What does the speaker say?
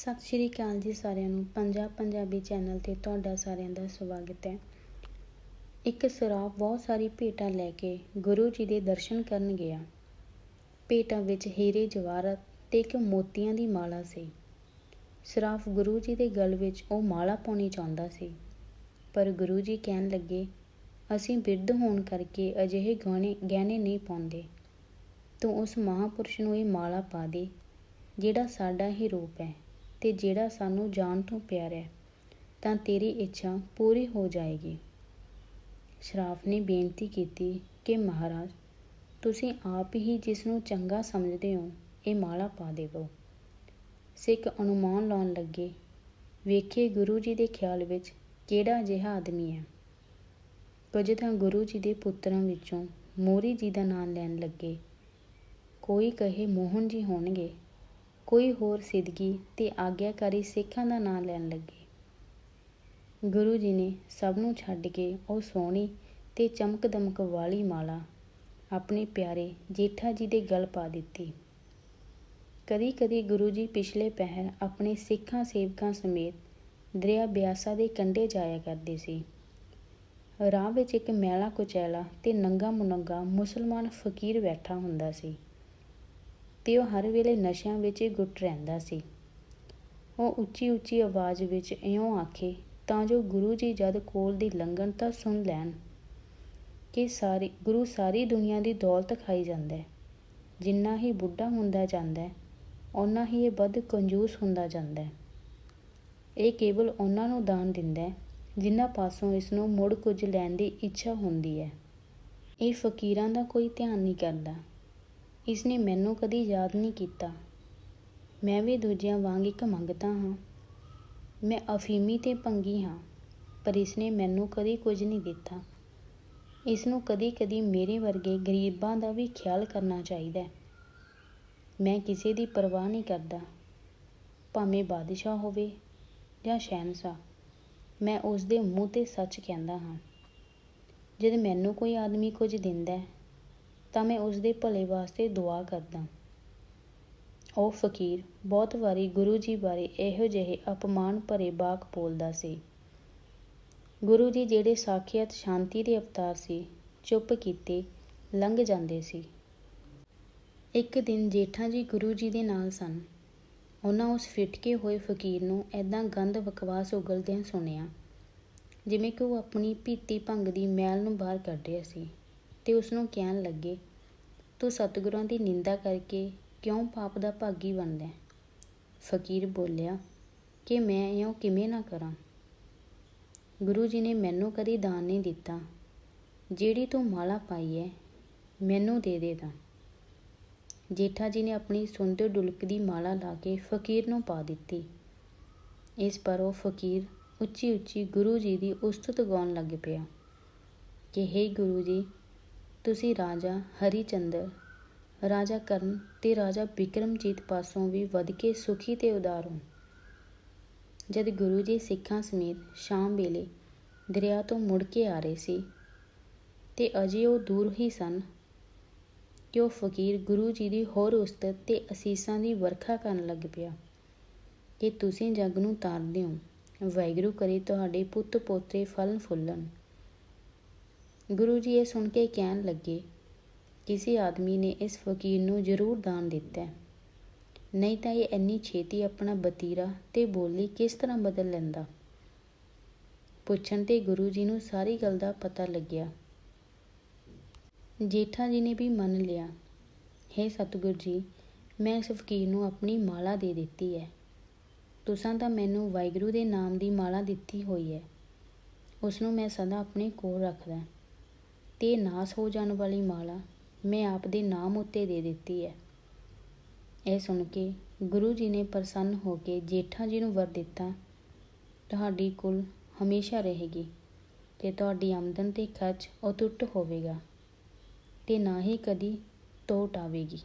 ਸਤਿ ਸ਼੍ਰੀ ਅਕਾਲ ਜੀ ਸਾਰਿਆਂ ਨੂੰ। ਪੰਜਾਬ ਪੰਜਾਬੀ ਚੈਨਲ ਤੇ ਤੁਹਾਡਾ ਸਾਰਿਆਂ ਦਾ ਸਵਾਗਤ ਹੈ। ਇੱਕ ਸਰਾਫ ਬਹੁਤ ਸਾਰੀ ਭੇਟਾਂ ਲੈ ਕੇ ਗੁਰੂ ਜੀ ਦੇ ਦਰਸ਼ਨ ਕਰਨ ਗਿਆ। ਭੇਟਾਂ ਵਿੱਚ ਹੀਰੇ ਜਵਾਹਰਤ ਤੇ ਇੱਕ ਮੋਤੀਆਂ ਦੀ ਮਾਲਾ ਸੀ। ਸਰਾਫ ਗੁਰੂ ਜੀ ਦੇ ਗਲ ਵਿੱਚ ਉਹ ਮਾਲਾ ਪਾਉਣੀ ਚਾਹੁੰਦਾ ਸੀ। ਪਰ ਗੁਰੂ ਜੀ ਕਹਿਣ ਲੱਗੇ, ਅਸੀਂ ਬਿਰਧ ਹੋਣ ਕਰਕੇ ਅਜਿਹੇ ਗਹਿਣੇ ਗਹਿਣੇ ਨਹੀਂ ਪਾਉਂਦੇ। ਤੂੰ ਉਸ ਮਹਾਪੁਰਸ਼ ਨੂੰ ਇਹ ਮਾਲਾ ਪਾ ਦੇ, ਜਿਹੜਾ ਸਾਡਾ ਹੀ ਰੂਪ ਹੈ। ਤੇ ਜਿਹੜਾ ਸਾਨੂੰ ਜਾਨ ਤੋਂ ਪਿਆਰਾ ਹੈ, ਤਾਂ ਤੇਰੀ ਇੱਛਾ ਪੂਰੀ ਹੋ ਜਾਏਗੀ। ਸ਼ਰਾਫ ਨੇ ਬੇਨਤੀ ਕੀਤੀ ਕਿ ਮਹਾਰਾਜ, ਤੁਸੀਂ ਆਪ ਹੀ ਜਿਸ ਨੂੰ ਚੰਗਾ ਸਮਝਦੇ ਹੋ, ਇਹ ਮਾਲਾ ਪਾ ਦੇਵੋ। ਸਿੱਖ ਅਨੁਮਾਨ ਲਾਉਣ ਲੱਗੇ, ਵੇਖੇ ਗੁਰੂ ਜੀ ਦੇ ਖਿਆਲ ਵਿੱਚ ਕਿਹੜਾ ਜਿਹਾ ਆਦਮੀ ਹੈ। ਕੁਝ ਤਾਂ ਗੁਰੂ ਜੀ ਦੇ ਪੁੱਤਰਾਂ ਵਿੱਚੋਂ ਮੋਰੀ ਜੀ ਦਾ ਨਾਮ ਲੈਣ ਲੱਗੇ। ਕੋਈ ਕਹੇ ਮੋਹਨ ਜੀ ਹੋਣਗੇ ਕੋਈ ਹੋਰ ਸਿੱਧਗੀ ਤੇ ਆਗਿਆਕਾਰੀ ਸਿੱਖਾਂ ਦਾ ਨਾਂ ਲੈਣ ਲੱਗੇ। ਗੁਰੂ ਜੀ ਨੇ ਸਭ ਨੂੰ ਛੱਡ ਕੇ ਉਹ ਸੋਹਣੀ ਤੇ ਚਮਕ ਦਮਕ ਵਾਲੀ ਮਾਲਾ ਆਪਣੇ ਪਿਆਰੇ ਜੇਠਾ ਜੀ ਦੇ ਗਲ ਪਾ ਦਿੱਤੀ। ਕਦੀ ਕਦੀ ਗੁਰੂ ਜੀ ਪਿਛਲੇ ਪਹਿਰ ਆਪਣੇ ਸਿੱਖਾਂ ਸੇਵਕਾਂ ਸਮੇਤ ਦਰਿਆ ਬਿਆਸਾ ਦੇ ਕੰਢੇ ਜਾਇਆ ਕਰਦੇ ਸੀ। ਰਾਹ ਵਿੱਚ ਇੱਕ ਮੈਲਾ ਕੁਚੈਲਾ ਤੇ ਨੰਗਾ ਮੁਨੰਗਾ ਮੁਸਲਮਾਨ ਫਕੀਰ ਬੈਠਾ ਹੁੰਦਾ ਸੀ। ਤੇ ਉਹ ਹਰ ਵੇਲੇ ਨਸ਼ਿਆਂ ਵਿੱਚ ਹੀ ਗੁੱਟ ਰਹਿੰਦਾ ਸੀ। ਉਹ ਉੱਚੀ ਉੱਚੀ ਆਵਾਜ਼ ਵਿੱਚ ਇਉਂ ਆਖੇ, ਤਾਂ ਜੋ ਗੁਰੂ ਜੀ ਜਦ ਕੋਲ ਦੀ ਲੰਘਣ ਤਾਂ ਸੁਣ ਲੈਣ ਕਿ ਸਾਰੀ, ਗੁਰੂ ਸਾਰੀ ਦੁਨੀਆ ਦੀ ਦੌਲਤ ਖਾਈ ਜਾਂਦਾ ਹੈ। ਜਿੰਨਾ ਹੀ ਬੁੱਢਾ ਹੁੰਦਾ ਜਾਂਦਾ ਹੈ, ਓਨਾ ਹੀ ਇਹ ਵੱਧ ਕੰਜੂਸ ਹੁੰਦਾ ਜਾਂਦਾ ਹੈ। ਇਹ ਕੇਵਲ ਉਹਨਾਂ ਨੂੰ ਦਾਨ ਦਿੰਦਾ ਹੈ ਜਿਨ੍ਹਾਂ ਪਾਸੋਂ ਇਸ ਨੂੰ ਮੁੜ ਕੁਝ ਲੈਣ ਦੀ ਇੱਛਾ ਹੁੰਦੀ ਹੈ। ਇਹ ਫਕੀਰਾਂ ਦਾ ਕੋਈ ਧਿਆਨ ਨਹੀਂ ਕਰਦਾ। ਇਸ ਨੇ ਮੈਨੂੰ ਕਦੀ ਯਾਦ ਨਹੀਂ ਕੀਤਾ। ਮੈਂ ਵੀ ਦੂਜਿਆਂ ਵਾਂਗ ਇੱਕ ਮੰਗਤਾ ਹਾਂ। ਮੈਂ ਅਫੀਮੀ ਤੇ ਭੰਗੀ ਹਾਂ, ਪਰ ਇਸ ਨੇ ਮੈਨੂੰ ਕਦੀ ਕੁਝ ਨਹੀਂ ਦਿੱਤਾ। ਇਸ ਨੂੰ ਕਦੀ ਕਦੀ ਮੇਰੇ ਵਰਗੇ ਗਰੀਬਾਂ ਦਾ ਵੀ ਖਿਆਲ ਕਰਨਾ ਚਾਹੀਦਾ ਮੈਂ ਕਿਸੇ ਦੀ ਪਰਵਾਹ ਨਹੀਂ ਕਰਦਾ। ਭਾਵੇਂ ਬਾਦਸ਼ਾਹ ਹੋਵੇ ਜਾਂ ਸ਼ਹਿਨशाह ਮੈਂ ਉਸ ਦੇ ਮੂੰਹ ਤੇ ਸੱਚ ਕਹਿੰਦਾ ਹਾਂ। ਜਦ ਮੈਨੂੰ ਕੋਈ ਆਦਮੀ ਕੁਝ ਦਿੰਦਾ ਹੈ ਤਾਂ ਮੈਂ ਉਸ ਦੇ ਭਲੇ ਵਾਸਤੇ ਦੁਆ ਕਰਦਾ। ਉਹ ਫਕੀਰ, ਬਹੁਤ ਵਾਰੀ ਗੁਰੂ ਜੀ ਬਾਰੇ ਇਹੋ ਜਿਹੇ ਅਪਮਾਨ ਭਰੇ ਬਾਕ ਬੋਲਦਾ ਸੀ। ਗੁਰੂ ਜੀ ਜਿਹੜੇ ਸਾਖਿਆਤ ਸ਼ਾਂਤੀ ਦੇ ਅਵਤਾਰ ਸੀ, ਚੁੱਪ ਕੀਤੇ ਲੰਘ ਜਾਂਦੇ ਸੀ। ਇੱਕ ਦਿਨ ਜੇਠਾ ਜੀ ਗੁਰੂ ਜੀ ਦੇ ਨਾਲ ਸਨ। ਉਹਨਾਂ ਉਸ ਫਿਟਕੇ ਹੋਏ ਫਕੀਰ ਨੂੰ ਐਦਾਂ ਗੰਦ ਬਕਵਾਸ ਉਗਲਦਿਆਂ ਸੁਣਿਆ, ਜਿਵੇਂ ਕਿ ਉਹ ਆਪਣੀ ਪੀਤੀ ਭੰਗ ਦੀ ਮੈਲ ਨੂੰ ਬਾਹਰ ਕੱਢ ਰਿਹਾ ਸੀ। ਤੇ ਉਸ ਨੂੰ ਕਹਿਣ ਲੱਗੇ, ਤੂੰ ਸਤਿਗੁਰਾਂ ਦੀ ਨਿੰਦਾ ਕਰਕੇ ਕਿਉਂ ਪਾਪ ਦਾ ਭਾਗੀ ਬਣਦਾ ਫਕੀਰ ਬੋਲਿਆ, ਕਿ ਮੈਂ ਇਉਂ ਕਿਵੇਂ ਨਾ ਕਰਾਂ? ਗੁਰੂ ਜੀ ਨੇ ਮੈਨੂੰ ਕਦੀ ਦਾਨ ਨਹੀਂ ਦਿੱਤਾ। ਜਿਹੜੀ ਤੂੰ ਮਾਲਾ ਪਾਈ ਹੈ, ਮੈਨੂੰ ਦੇ ਦੇ ਤਾਂ। ਜੇਠਾ ਜੀ ਨੇ ਆਪਣੀ ਸੁੰਦਰ ਡੁਲਕਦੀ ਮਾਲਾ ਲਾ ਕੇ ਫਕੀਰ ਨੂੰ ਪਾ ਦਿੱਤੀ। ਇਸ ਪਰ ਉਹ ਫਕੀਰ ਉੱਚੀ ਉੱਚੀ ਗੁਰੂ ਜੀ ਦੀ ਉਸਤਤ ਗਾਉਣ ਲੱਗ ਪਿਆ। ਕਿ ਹੇ ਗੁਰੂ ਜੀ ਤੁਸੀਂ ਰਾਜਾ ਹਰੀਚੰਦਰ, ਰਾਜਾ ਕਰਨ ਤੇ ਰਾਜਾ ਬਿਕਰਮਜੀਤ ਪਾਸੋਂ ਵੀ ਵੱਧ ਕੇ ਸੁਖੀ ਤੇ ਉਦਾਰ ਹੋ। ਜਦ ਗੁਰੂ ਜੀ ਸਿੱਖਾਂ ਸਮੇਤ ਸ਼ਾਮ ਵੇਲੇ ਦਰਿਆ ਤੋਂ ਮੁੜ ਕੇ ਆ ਰਹੇ ਸੀ ਤੇ ਅਜੇ ਉਹ ਦੂਰ ਹੀ ਸਨ ਕਿ ਉਹ ਫਕੀਰ ਗੁਰੂ ਜੀ ਦੀ ਹੋਰ ਉਸਤਤ ਤੇ ਅਸੀਸਾਂ ਦੀ ਵਰਖਾ ਕਰਨ ਲੱਗ ਪਿਆ ਕਿ ਤੁਸੀਂ ਜੱਗ ਨੂੰ ਤਾਰਦੇ ਹੋ, ਵਾਹਿਗੁਰੂ ਕਰੇ ਤੁਹਾਡੇ ਪੁੱਤ ਪੋਤੇ ਫਲਨ ਫੁੱਲਣ। ਗੁਰੂ ਜੀ ਇਹ ਸੁਣ ਕੇ ਕਹਿਣ ਲੱਗੇ, ਕਿਸੇ ਆਦਮੀ ਨੇ ਇਸ ਫਕੀਰ ਨੂੰ ਜ਼ਰੂਰ ਦਾਨ ਦਿੱਤਾ ਨਹੀਂ ਤਾਂ ਇਹ ਇੰਨੀ ਛੇਤੀ ਆਪਣਾ ਬਤੀਰਾ ਤੇ ਬੋਲੀ ਕਿਸ ਤਰ੍ਹਾਂ ਬਦਲ ਲੈਂਦਾ? ਪੁੱਛਣ ਤੇ ਗੁਰੂ ਜੀ ਨੂੰ ਸਾਰੀ ਗੱਲ ਦਾ ਪਤਾ ਲੱਗਿਆ। ਜੇਠਾ ਜੀ ਨੇ ਵੀ ਮੰਨ ਲਿਆ, ਹੈ ਸਤਿਗੁਰ ਜੀ, ਮੈਂ ਇਸ ਫਕੀਰ ਨੂੰ ਆਪਣੀ ਮਾਲਾ ਦੇ ਦਿੱਤੀ ਹੈ। ਤੁਸਾਂ ਤਾਂ ਮੈਨੂੰ ਵਾਹਿਗੁਰੂ ਦੇ ਨਾਮ ਦੀ ਮਾਲਾ ਦਿੱਤੀ ਹੋਈ ਹੈ। ਉਸ ਨੂੰ ਮੈਂ ਸਦਾ ਆਪਣੇ ਕੋਲ ਰੱਖਦਾ ਤੇ ਨਾਸ ਹੋ ਜਾਣ ਵਾਲੀ ਮਾਲਾ ਮੈਂ ਆਪ ਦੇ ਨਾਮ ਉੱਤੇ ਦੇ ਦਿੱਤੀ ਹੈ। ਇਹ ਸੁਣ ਕੇ ਗੁਰੂ ਜੀ ਨੇ ਪ੍ਰਸੰਨ ਹੋ ਕੇ ਜੇਠਾ ਜੀ ਨੂੰ ਵਰ ਦਿੱਤਾ, ਤੁਹਾਡੀ ਕੁਲ ਹਮੇਸ਼ਾ ਰਹੇਗੀ ਤੇ ਤੁਹਾਡੀ ਆਮਦਨ ਤੇ ਖਰਚ ਅਤੁੱਟ ਹੋਵੇਗਾ ਤੇ ਨਾ ਹੀ ਕਦੀ ਟੋਟ ਆਵੇਗੀ।